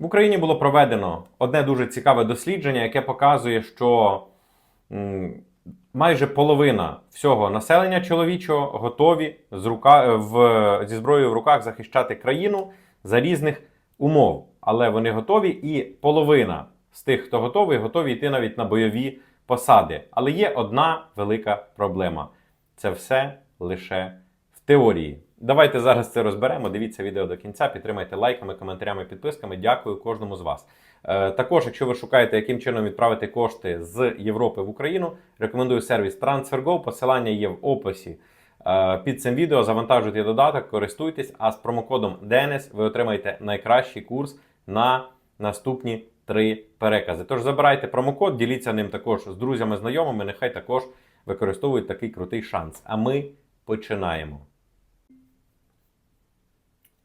В Україні було проведено одне дуже цікаве дослідження, яке показує, що майже половина всього населення чоловічого готові з рука, в, зі зброєю в руках захищати країну за різних умов. Але вони готові, і половина з тих, хто готовий, готові йти навіть на бойові посади. Але є одна велика проблема: це все лише в теорії. Давайте зараз це розберемо. Дивіться відео до кінця, підтримайте лайками, коментарями, підписками. Дякую кожному з вас. Е, також, якщо ви шукаєте, яким чином відправити кошти з Європи в Україну, рекомендую сервіс TransferGo. Посилання є в описі е, під цим відео. Завантажуйте додаток, користуйтесь, а з промокодом DNS ви отримаєте найкращий курс на наступні три перекази. Тож забирайте промокод, діліться ним також з друзями, знайомими. Нехай також використовують такий крутий шанс. А ми починаємо.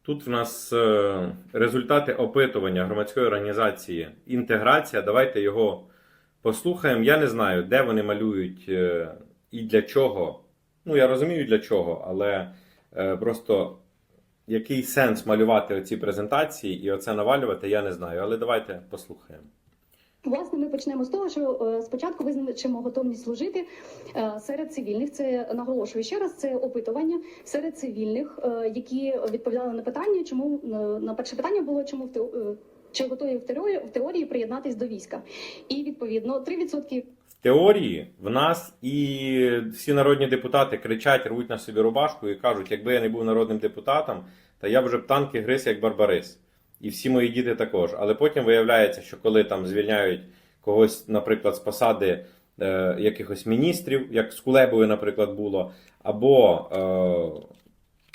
Тут в нас е, результати опитування громадської організації Інтеграція. Давайте його послухаємо. Я не знаю, де вони малюють е, і для чого. Ну, я розумію для чого, але е, просто який сенс малювати оці презентації і оце навалювати, я не знаю. Але давайте послухаємо. Власне, ми почнемо з того, що е, спочатку визначимо готовність служити е, серед цивільних. Це наголошую ще раз. Це опитування серед цивільних, е, які відповідали на питання, чому на перше питання було чому в чи готові в теорії в теорії приєднатись до війська, і відповідно 3% В теорії в нас і всі народні депутати кричать, рвуть на собі рубашку і кажуть, якби я не був народним депутатом, то я б вже б танки гриз як барбарис. І всі мої діти також. Але потім виявляється, що коли там звільняють когось, наприклад, з посади е, якихось міністрів, як з Кулебою, наприклад, було, або е,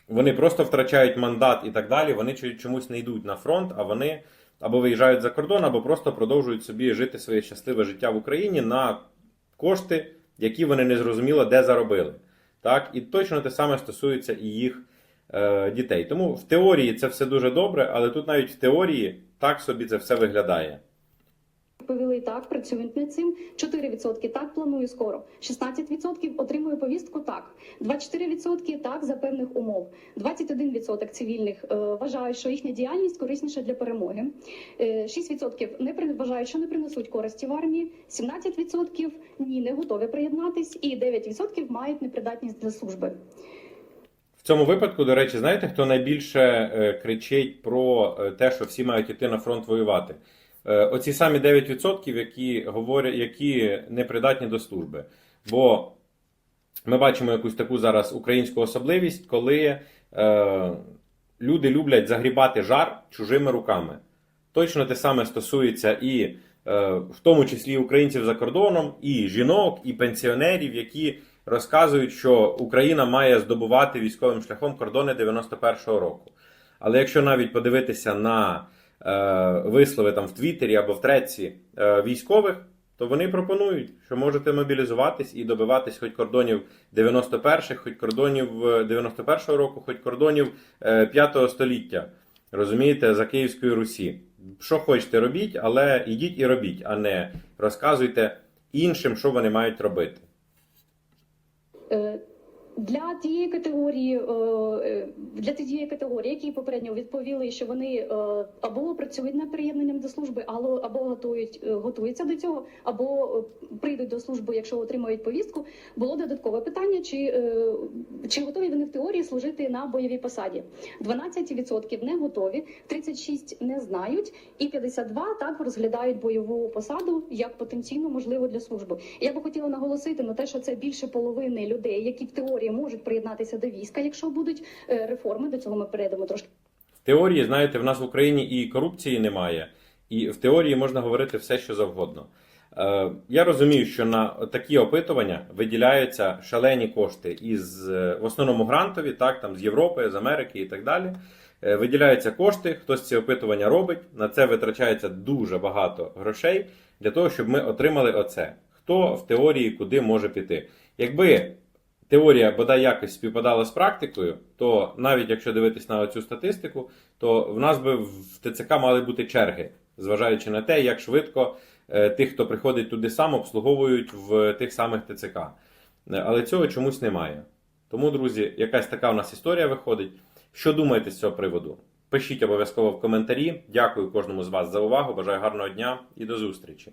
вони просто втрачають мандат і так далі, вони чомусь не йдуть на фронт, а вони або виїжджають за кордон, або просто продовжують собі жити своє щасливе життя в Україні на кошти, які вони не зрозуміло де заробили. Так? І точно те саме стосується і їх е, дітей. Тому в теорії це все дуже добре, але тут навіть в теорії так собі це все виглядає. відповіли так, працюють над цим. 4% так планую скоро. 16% отримую повістку так. 24% так за певних умов. 21% цивільних е, вважають, що їхня діяльність корисніша для перемоги. Е, 6% не при- вважають, що не принесуть користі в армії. 17% ні, не готові приєднатись, і 9% мають непридатність для служби. В цьому випадку, до речі, знаєте, хто найбільше е, кричить про е, те, що всі мають йти на фронт воювати? Е, Оці самі 9%, які говорять, які непридатні до служби. Бо ми бачимо якусь таку зараз українську особливість, коли е, люди люблять загрібати жар чужими руками. Точно те саме стосується і е, в тому числі українців за кордоном, і жінок, і пенсіонерів, які розказують, що Україна має здобувати військовим шляхом кордони 91-го року. Але якщо навіть подивитися на е, вислови там в Твіттері або в треці е, військових, то вони пропонують, що можете мобілізуватись і добиватись хоч кордонів 91-х, хоч кордонів е, 91-го року, хоч кордонів е, 5 століття. Розумієте, за Київської Русі. Що хочете, робіть, але ідіть і робіть, а не розказуйте іншим, що вони мають робити. Для тієї категорії, е, е, для тієї категорії, які попередньо відповіли, що вони е, або працюють над приєднанням до служби, або, готують, готуються до цього, або прийдуть до служби, якщо отримають повістку, було додаткове питання, чи, чи готові вони в теорії служити на бойовій посаді. 12% не готові, 36% не знають, і 52% так розглядають бойову посаду як потенційно можливу для служби. Я би хотіла наголосити на те, що це більше половини людей, які в теорії можуть приєднатися до війська, якщо будуть е, реформи. До цього ми перейдемо трошки. В теорії, знаєте, в нас в Україні і корупції немає, і в теорії можна говорити все, що завгодно. Е, я розумію, що на такі опитування виділяються шалені кошти із е, в основному грантові, так там з Європи, з Америки і так далі. Виділяються кошти, хтось ці опитування робить. На це витрачається дуже багато грошей для того, щоб ми отримали оце. Хто в теорії куди може піти? Якби теорія бодай якось співпадала з практикою, то навіть якщо дивитись на цю статистику, то в нас би в ТЦК мали бути черги, зважаючи на те, як швидко е, тих, хто приходить туди сам, обслуговують в тих самих ТЦК. Е, Але цього чомусь немає. Тому, друзі, якась така в нас історія виходить. Що думаєте з цього приводу? Пишіть обов'язково в коментарі. Дякую кожному з вас за увагу. Бажаю гарного дня і до зустрічі.